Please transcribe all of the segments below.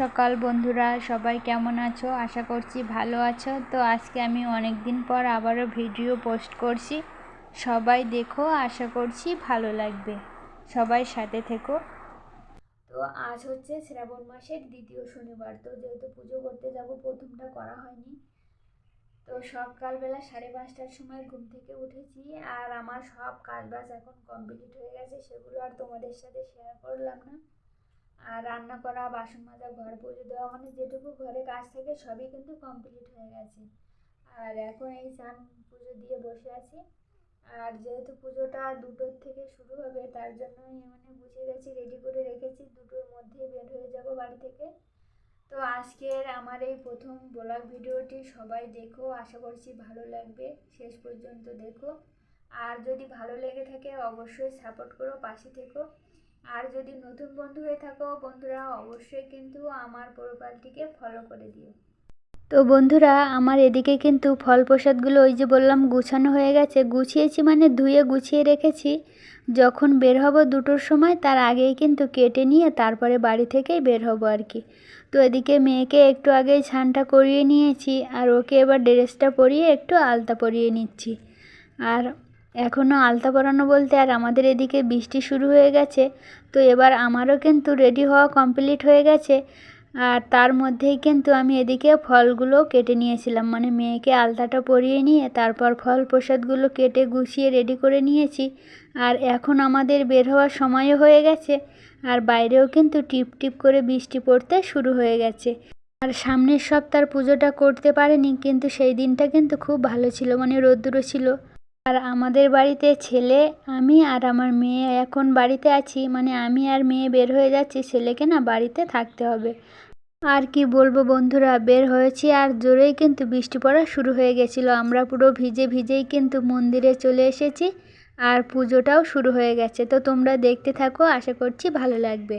সকাল বন্ধুরা, সবাই কেমন আছো? আশা করছি ভালো আছো। তো আজকে আমি অনেক দিন পর আবারও ভিডিও পোস্ট করছি। সবাই দেখো, আশা করছি ভালো লাগবে। সবাই সাথে থেকো। তো আজ হচ্ছে শ্রাবণ মাসের দ্বিতীয় শনিবার, তো যেহেতু পুজো করতে যাব, প্রথমটা করা হয়নি। তো সকালবেলা সাড়ে পাঁচটার সময় ঘুম থেকে উঠেছি আর আমার সব কাজ বাজ এখন কমপ্লিট হয়ে গেছে, সেগুলো আর তোমাদের সাথে শেয়ার করলাম না। আর রান্না করা, বাসন মাজা, ঘর পুজো দেওয়া মানে যেটুকু ঘরে কাজ থাকে সবই কিন্তু কমপ্লিট হয়ে গেছে। আর এখন এই স্নান পুজো দিয়ে বসে আছি। আর যেহেতু পুজোটা দুটোর থেকে শুরু হবে, তার জন্য মানে বুঝে গেছি রেডি করে রেখেছি, দুটোর মধ্যেই বের হয়ে যাব বাড়ি থেকে। তো আজকের আমার এই প্রথম ব্লগ ভিডিওটি সবাই দেখো, আশা করছি ভালো লাগবে, শেষ পর্যন্ত দেখো। আর যদি ভালো লেগে থাকে অবশ্যই সাপোর্ট করো, পাশে থেকো। আর যদি নতুন বন্ধু হয়ে থাকো, বন্ধুরা অবশ্যই কিন্তু আমার প্রোফাইলটিকে ফলো করে দিও। তো বন্ধুরা, আমার এদিকে কিন্তু ফল প্রসাদগুলো ওই যে বললাম গুছানো হয়ে গেছে। গুছিয়েছি মানে ধুয়ে গুছিয়ে রেখেছি। যখন বের হব দুটোর সময়, তার আগেই কিন্তু কেটে নিয়ে তারপরে বাড়ি থেকেই বের হব আর কি। তো এদিকে মেয়েকে একটু আগেই ছানটা করিয়ে নিয়েছি আর ওকে এবার ড্রেসটা পরিয়ে একটু আলতা পরিয়ে নিচ্ছি। আর এখনও আলতা পরানো বলতে আর আমাদের এদিকে বৃষ্টি শুরু হয়ে গেছে, তো এবার আমারও কিন্তু রেডি হওয়া কমপ্লিট হয়ে গেছে। আর তার মধ্যেই কিন্তু আমি এদিকে ফলগুলো কেটে নিয়েছিলাম মানে মেয়েকে আলতাটা পরিয়ে নিয়ে তারপর ফল প্রসাদগুলো কেটে গুছিয়ে রেডি করে নিয়েছি। আর এখন আমাদের বের হওয়ার সময়ও হয়ে গেছে, আর বাইরেও কিন্তু টিপ টিপ করে বৃষ্টি পড়তে শুরু হয়ে গেছে। আর সামনের সপ্তাহ পুজোটা করতে পারেনি, কিন্তু সেই দিনটা কিন্তু খুব ভালো ছিল মানে রোদ্দুরও ছিল। আর আমাদের বাড়িতে ছেলে, আমি আর আমার মেয়ে এখন বাড়িতে আছি। মানে আমি আর মেয়ে বের হয়ে যাচ্ছি, ছেলেকে না বাড়িতে থাকতে হবে। আর কি বলব বন্ধুরা, বের হয়েছি আর জোরেই কিন্তু বৃষ্টি পড়া শুরু হয়ে গেছিল। আমরা পুরো ভিজে ভিজেই কিন্তু মন্দিরে চলে এসেছি আর পুজোটাও শুরু হয়ে গেছে। তো তোমরা দেখতে থাকো, আশা করছি ভালো লাগবে।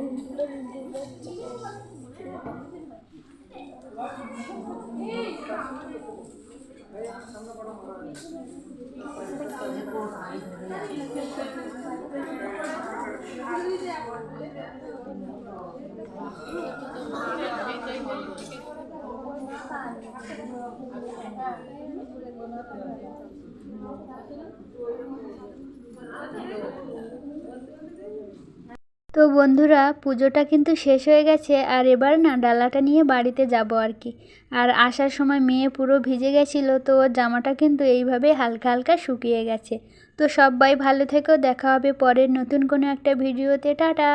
ওইরকম তো বন্ধুরা, পুজোটা কিন্তু শেষ হয়ে গেছে আর এবার না ডালাটা নিয়ে বাড়িতে যাব আর কি। আর আসার সময় মেয়ে পুরো ভিজে গেছিল, তো জামাটা কিন্তু এইভাবে হালকা হালকা শুকিয়ে গেছে। তো সবাই ভালো থেকেও দেখা হবে পরের নতুন কোনো একটা ভিডিওতে। টাটা!